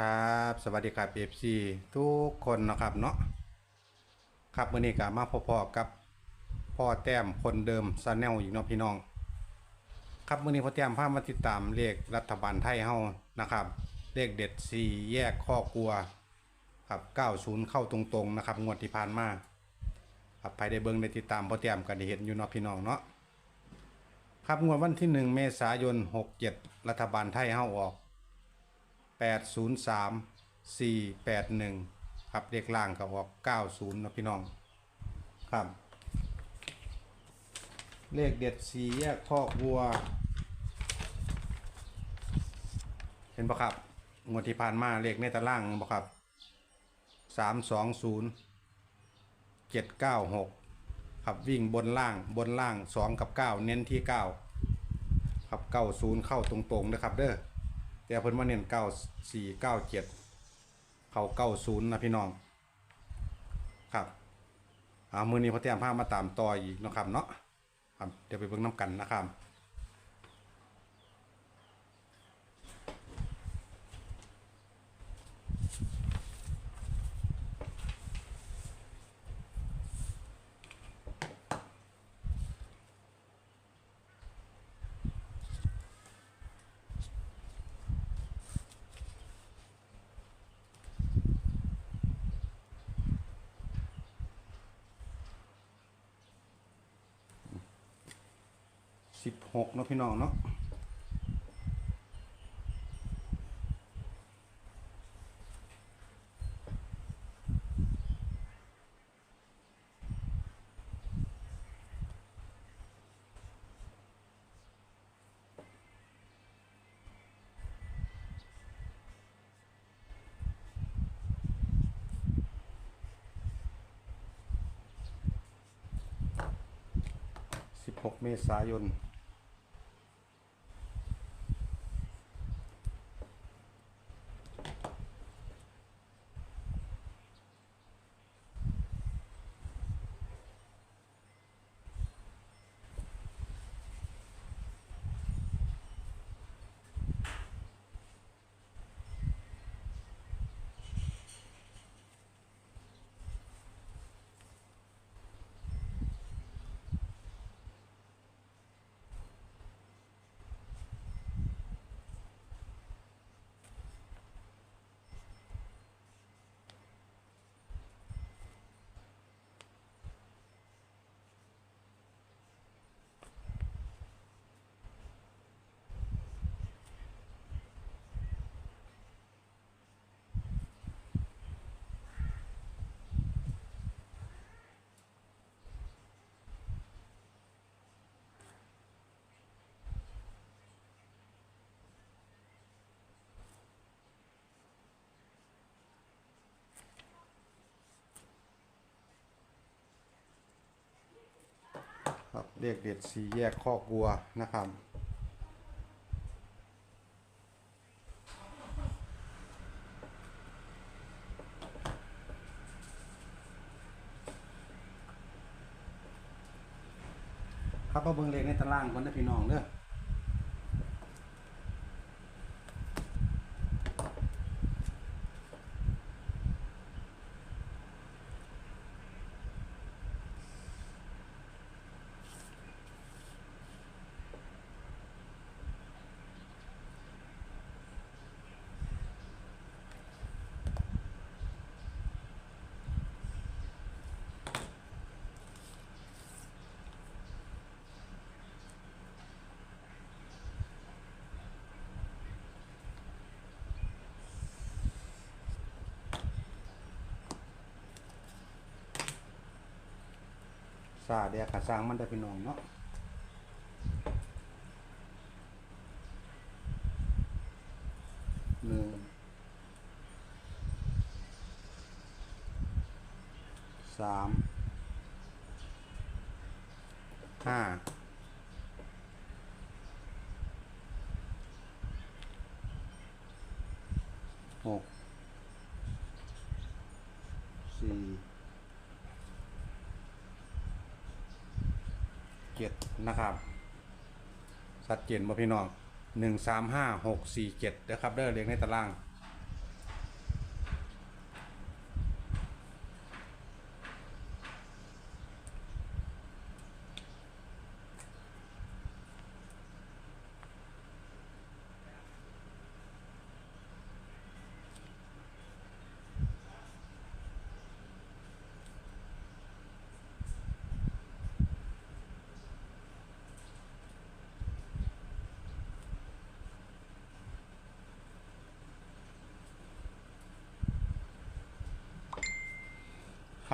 ครับสวัสดีครับ FC ทุกคนนะครับเนาะครับมื่อนี้ก็มาพอๆกับพ่อแต้มคนเดิมซาแนลอีกเนาะพี่น้อง ครับมื่อนี้พ่อแต้มพามาติดตามเลขรัฐบาลไทยเฮานะครับ เลขเด็ด4แยกข้อกลัวครับ90 เข้าตรงๆนะครับงวดที่ผ่านมาครับไปได้เบิ่งได้ติดตามพ่อแต้มก็ได้เห็นอยู่เนาะพี่น้องเนาะครับงวดวันที่ 1 เมษายน 67 รัฐบาลไทยเฮาออก 803 481ครับเลขล่างก็ออก 90นะพี่น้องครับ เลขเด็ดสีแยกคอกวัว เห็นปะครับงวดที่ผ่านมาเลขในตารางปะครับ 320 796 ครับวิ่งบนล่างบนล่าง 2 กับ 9 เน้นที่ 9 ครับ 90 เข้าตรงๆนะครับเด้อ แต่เพิ่นมาเน้นเก้าสี่เก้าเจ็ดเขาเก้าศูนย์นะพี่น้อง ครับอ่ามือนี้พอเตรียมผ้ามาตามต่ออีกนะครับเนาะครับเดี๋ยวไปเบิ่งน้ำกันนะครับ สิบหกเนาะพี่น้องเนาะสิบหกเมษายน เลขเด็ดสีแยกคอกลัวนะครับครับมาเบิ่งเลขในตารางก่อนนะพี่น้องเด้อ ซาเดียกระสร้างมันได้พี่น้องเนาะหนึ่งสามห้าหกสี่ เจ็ด นะครับสัดเจนบ่พี่น้องหนึ่งสามห้าหกสี่เจ็ดนะครับเด้อเรียงในตาราง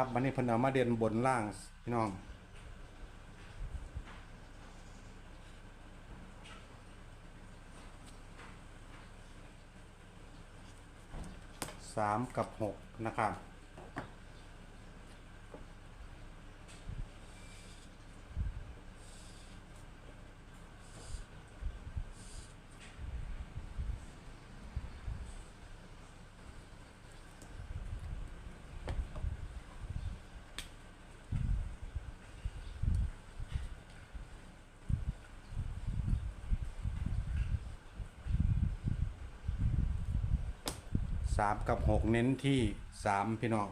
ครับวันนี้พนเอามาเด่นบนล่างพี่น้อง สามกับหกนะครับ สามกับหกเน้นที่สามพี่น้อง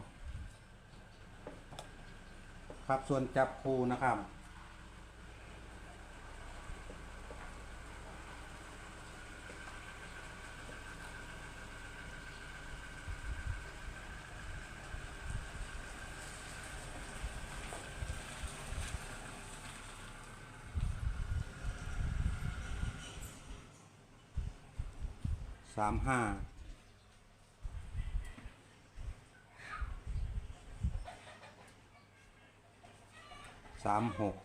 ครับส่วนจับคูนะครับ สามห้า สามหก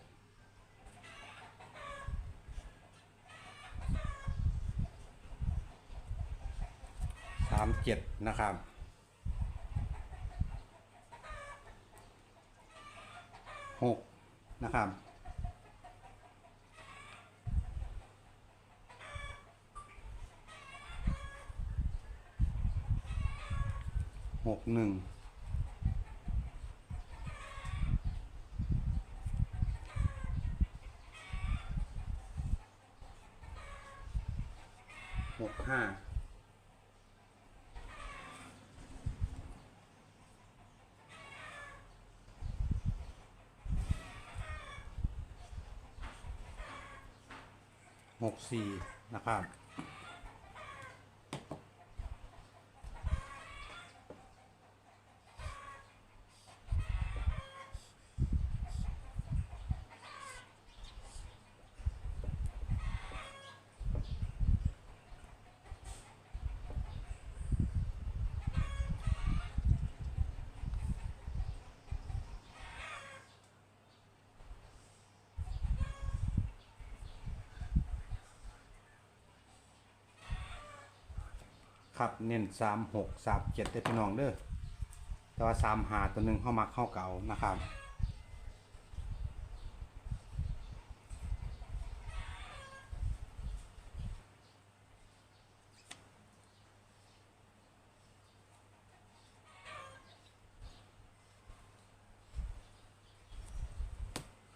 สามเจ็ดนะครับหกนะครับหกหนึ่ง 64 นะครับ ครับเน้นสามหกสามเจ็ดได้พี่น้องเด้อแต่ว่าสามหาตัวหนึ่งเข้ามาเข้าเก่านะครับ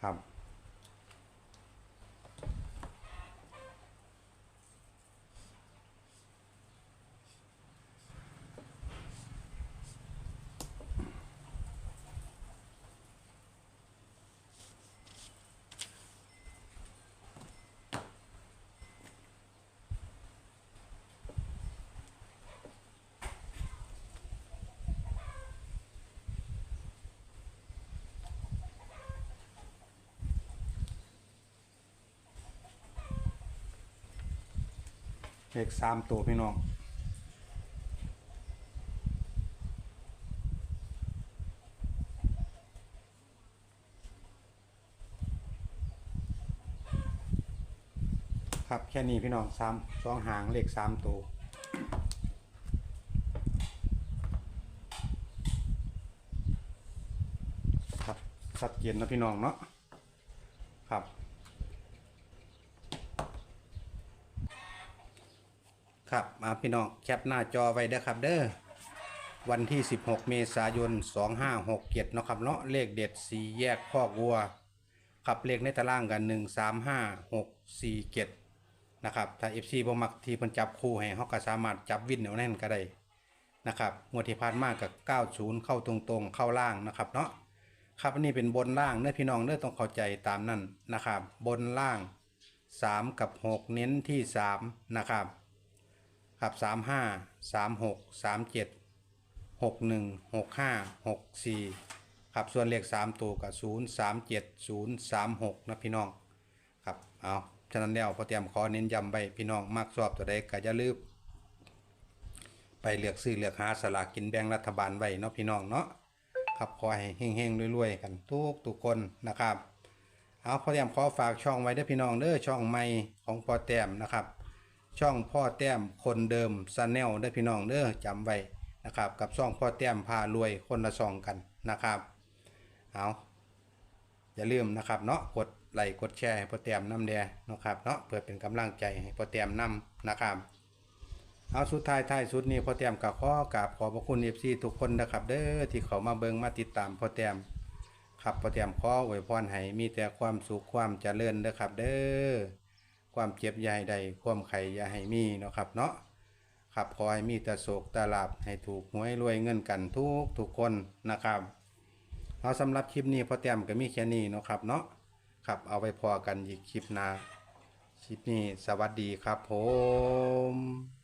ครับ เลขสามตัวพี่น้องครับแค่นี้พี่น้องสามสองหางเลขสามตัวครับสัดเย็นนะพี่น้องเนาะครับ ครับมาพี่น้องแคปหน้าจอไว้เด้อครับเด้อวันที่ 16 เมษายน 2567เนาะครับเนาะเลขเด็ด4แยกคอกวัวครับเลขในตารางกัน 1 3 5 6 4 7นะครับถ้า FC บ่มักที่เพิ่นจับคู่ให้เฮาก็สามารถจับวินเอาแน่นก็ได้นะครับงวดที่ผ่านมากับ 90 เข้าตรงๆ เข้าล่างนะครับเนาะครับอันนี้เป็นบนล่างเด้อพี่น้องเด้อต้องเข้าใจตามนั้นนะครับ บนล่าง 3 กับ 6 เน้นที่ 3 นะครับ ครับสามห้าสามหกสามเจ็ดหกหนึ่งหกห้าหกสี่ครับส่วนเลขสามตัวกับศูนย์สามเจ็ดศูนย์สามหกนะพี่น้องครับเอาฉะนั้นแล้วพอเตรียมขอเน้นย้ำไปพี่น้องมากชอบตัวใดก็จะลืมไปเลือกซื้อเลือกหาสลากกินแบ่งรัฐบาลไว้เนาะพี่น้องเนาะครับขอให้เฮงๆรวยๆกันทุกทุกคนนะครับ เอาพอแต้มขอฝากช่องไว้ด้อพี่น้องเด้อช่องใหม่ของพอแต้มนะครับ ช่องพ่อแต้มคนเดิมซาแนลเด้อพี่น้องเด้อจำไว้นะครับกับช่องพ่อแต้มพารวยคนละซองกันนะครับเอาอย่าลืมนะครับเนาะกดไลค์กดแชร์ให้พ่อแต้มน้ำแดงนะครับเนาะเพื่อเป็นกำลังใจให้พ่อแต้มนำนะครับเอาสุดท้ายท้ายสุดนี้พ่อแต้มกับข้อกราบขอบพระคุณเอฟซีทุกคนนะครับเด้อที่เขามาเบิงมาติดตามพ่อแต้มครับพ่อแต้มขออวยพรให้มีแต่ความสุขความเจริญเด้อครับ เด้อ ความเจ็บยาให้ใดความไข่ยาให้มีเนาะครับเนาะครับขอให้มีแต่โศกแต่ลาบให้ถูกหวยรวยเงินกันทุกทุกคนนะครับเอาสำหรับคลิปนี้พอแต้มก็มีแค่นี้เนาะครับเนาะครับเอาไปพอกันอีกคลิปหน้าคลิปนี้สวัสดีครับผม